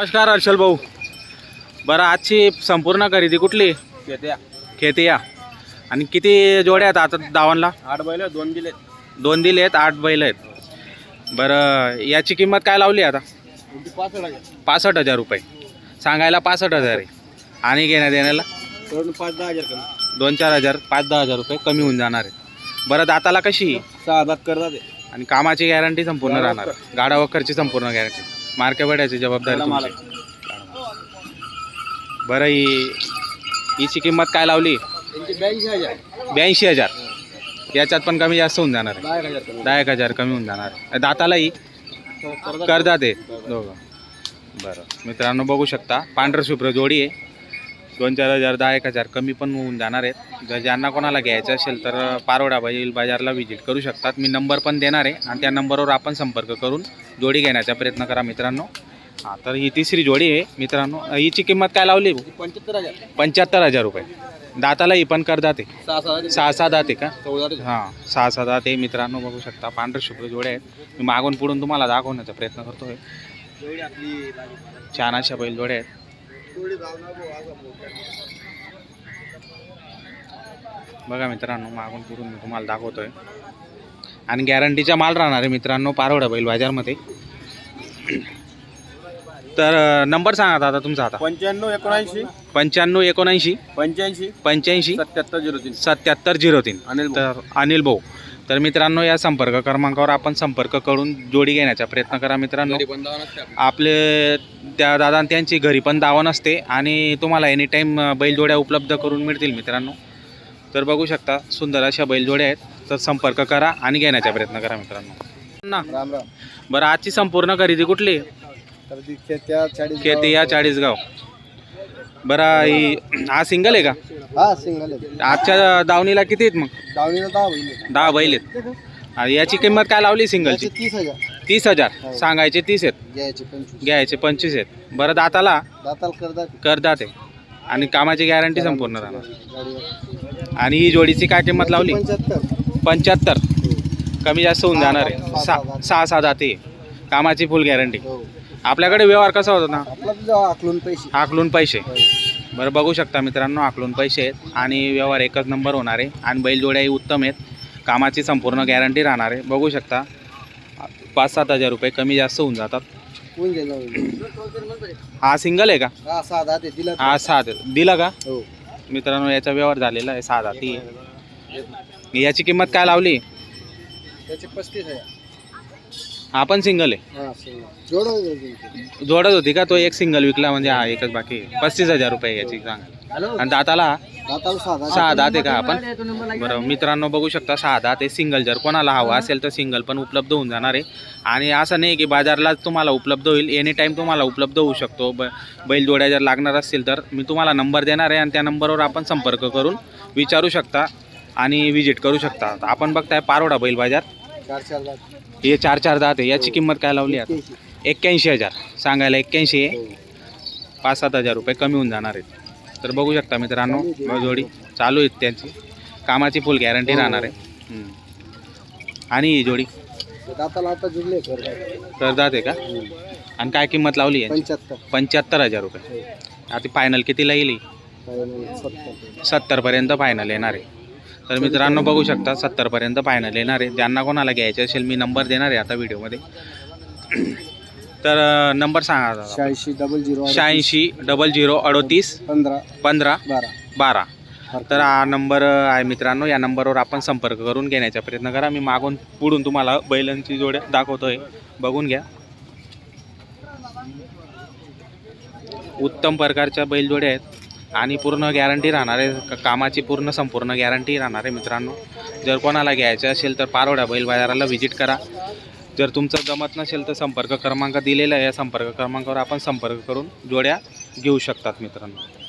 नमस्कार हर्षल भाऊ. बरं आजची संपूर्ण खरेदी कुठली? येत्या खेतिया. आणि किती जोड्या आहेत आता दावणला आठ बैल दोन दिले दोन दिले आहेत आठ बैल आहेत. बरं याची किंमत काय लावली आता? पाच पासष्ट हजार. रुपये. सांगायला पासष्ट हजार आहे. आणि घेण्या देण्याला? करून पाच दहा हजार कमी. दोन चार हजार पाच दहा हजार रुपये कमी होऊन जाणार आहे. बरं दाताला कशी? सहा दात करतात ते. आणि कामाची गॅरंटी संपूर्ण राहणार. गाडा वखरची संपूर्ण गॅरंटी. मार्के वेड्याची जबाबदारी तुमची. बरं ही हिची किंमत काय लावली? त्यांची ब्याऐंशी हजार. ब्याऐंशी हजार. याच्यात पण कमी जास्त होऊन जाणार आहे. दहा एक हजार कमी. दहा एक हजार कमी होऊन जाणार आहे. दातालाही. करतात ते दोघं. बरं. मित्रांनो बघू शकता. पांढरं शुभ्र जोडी आहे. दोन चार हजार दहा एक हजार कमी पण होऊन जाणार आहेत. जर ज्यांना कोणाला घ्यायचं असेल तर पारोडा बैल बाजारला व्हिजिट करू शकतात. मी नंबर पण देणार आहे आणि त्या नंबरवर आपण संपर्क करून जोडी घेण्याचा प्रयत्न करा मित्रांनो. हां तर ही तिसरी जोडी आहे मित्रांनो. हिची किंमत काय लावली पंच्याहत्तर हजार. पंच्याहत्तर हजार रुपये. दाताला ही पण कर दाते सहा सहा दाते का. हां सहा सहा दाते मित्रांनो बघू शकता पांढरे शुभ्र जोड्या आहेत. मी मागून पुढून तुम्हाला दाखवण्याचा प्रयत्न करतोय. एवढी आपली छान अशा बैल जोड्या आहेत. बघा मित्रांनो मागून पुढून मी तुम्हाला दाखवतोय. आणि गॅरंटीचा माल राहणार आहे मित्रांनो पारोडा बैल बाजारमध्ये. तर नंबर सांगा दादा तुमचा आता. पंच्याण्णव एकोणऐंशी. पंच्याण्णव एकोणऐंशी. पंच्याऐंशी. पंच्याऐंशी. सत्याहत्तर झिरो तीन. सत्याहत्तर झिरो तीन. अनिल. तर अनिल भाऊ. तर मित्रांनो या संपर्क क्रमांकावर आपण संपर्क करून जोडी घेण्याचा प्रयत्न करा मित्रांनो. नसते आपली. आपले त्या दादा त्यांची घरी पण दावा नसते आणि तुम्हाला एनी टाईम बैलजोड्या उपलब्ध करून मिळतील मित्रांनो. तर बघू शकता सुंदर अशा बैलजोड्या आहेत. तर संपर्क करा आणि घेण्याचा प्रयत्न करा मित्रांनो. ना? राम राम बरं आजची संपूर्ण खरेदी कुठली? तर ती खेत्या चाळीस खेती या चाळीसगाव. बरं ही हा सिंगल आहे का? हा सिंगल आहे आजच्या दावणीला किती आहेत मग? दावणीला दहा बैल दहा बैल आहेत. आणि याची किंमत काय लावली सिंगलची तीस हजार. तीस हजार. सांगायचे तीस आहेत. घ्यायचे पंचवीस. घ्यायचे पंचवीस आहेत. बरं दाताला? करदात. आहे. आणि कामाची गॅरंटी संपूर्ण राहणार. आणि ही जोडीची काय किंमत लावली? पंच्याहत्तर. पंच्याहत्तर. कमी जास्त होऊन जाणार आहे. सहा- सहा सहा जाते कामाची फुल गॅरंटी हो. आपल्याकडे व्यवहार कसा होता ना? आपला तुझा आकलून पैसे. पैसे. हो. बरं बघू शकता मित्रांनो आकलून पैसे आहेत आणि व्यवहार एकच नंबर होणार आहे. आणि बैलजोड्याही उत्तम आहेत. कामाची संपूर्ण गॅरंटी राहणार आहे. बघू शकता पाच सात हजार रुपये कमी जास्त होऊन जातात. हा सिंगल आहे का? हा हा सात दिला का? हो. मित्रांनो याचा व्यवहार झालेला आहे जाती आहे याची किंमत काय लावली? त्याचे पस्तीस हजार. हा पण सिंगल आहे. हा जोड जोडत होती का? तो एक सिंगल विकला म्हणजे हा एकच बाकी आहे. पस्तीस हजार रुपये याची सांगा. हॅलो? आणि दाताला? दाताल सहा दात. आहे का आपण बरं मित्रांनो बघू शकता सहा दात आहे सिंगल जर कोणाला हवा असेल तर सिंगल पण उपलब्ध होऊन जाणार आहे. आणि असं नाही की बाजारलाच तुम्हाला उपलब्ध होईल. एनी टाईम तुम्हाला उपलब्ध होऊ शकतो. ब बैलजोड्या जर लागणार असतील तर मी तुम्हाला नंबर देणार आहे आणि त्या नंबरवर आपण संपर्क करून विचारू शकता आणि विजिट करू शकता. आपण बघताय पारोडा बैल बाजार. चार चार दात. हे चार चार दात आहे. याची किंमत काय लावली आता? एक्क्याऐंशी. एक्क्याऐंशी हजार. सांगायला एक्क्याऐंशी आहे. हो. पाच सात हजार रुपये कमी होऊन जाणार आहेत. तर बघू शकता मित्रांनो जोडी चालू आहेत त्यांची. कामाची फुल गॅरंटी राहणार आहे. हम्म. आणि ही जोडी? दाताला आता जुळले करतात करदात आहे का? आणि काय किंमत लावली आहे पंच्याहत्तर. पंच्याहत्तर हजार रुपये. आता फायनल कितीला येईल ही? सत्तर. सत्तरपर्यंत फायनल येणार आहे. तर मित्रांनो बघू शकता सत्तरपर्यंत फायनल येणार आहे. ज्यांना कोणाला घ्यायचे असेल मी नंबर देणार आहे आता व्हिडिओमध्ये तर नंबर सांगा. शहाऐंशी डबल झिरो शहाऐंशी डबल झिरो अडोतीस. पंधरा. पंधरा. बारा. बारा. तर हा नंबर आहे मित्रांनो. या नंबरवर आपण संपर्क करून घेण्याचा प्रयत्न करा. मी मागून पुढून तुम्हाला बैलांची जोड्या दाखवतोय. बघून घ्या. उत्तम प्रकारच्या बैलजोड्या आहेत. आणि पूर्ण गॅरंटी राहणार आहे. कामाची पूर्ण संपूर्ण गॅरंटी राहणार आहे मित्रांनो. जर कोणाला घ्यायचं असेल तर पारोडा बैल बाजाराला व्हिजिट करा. जर तुमचं जमत नसेल तर संपर्क क्रमांक दिलेला आहे. या संपर्क क्रमांकावर आपण संपर्क करून जोड्या घेऊ शकतात मित्रांनो.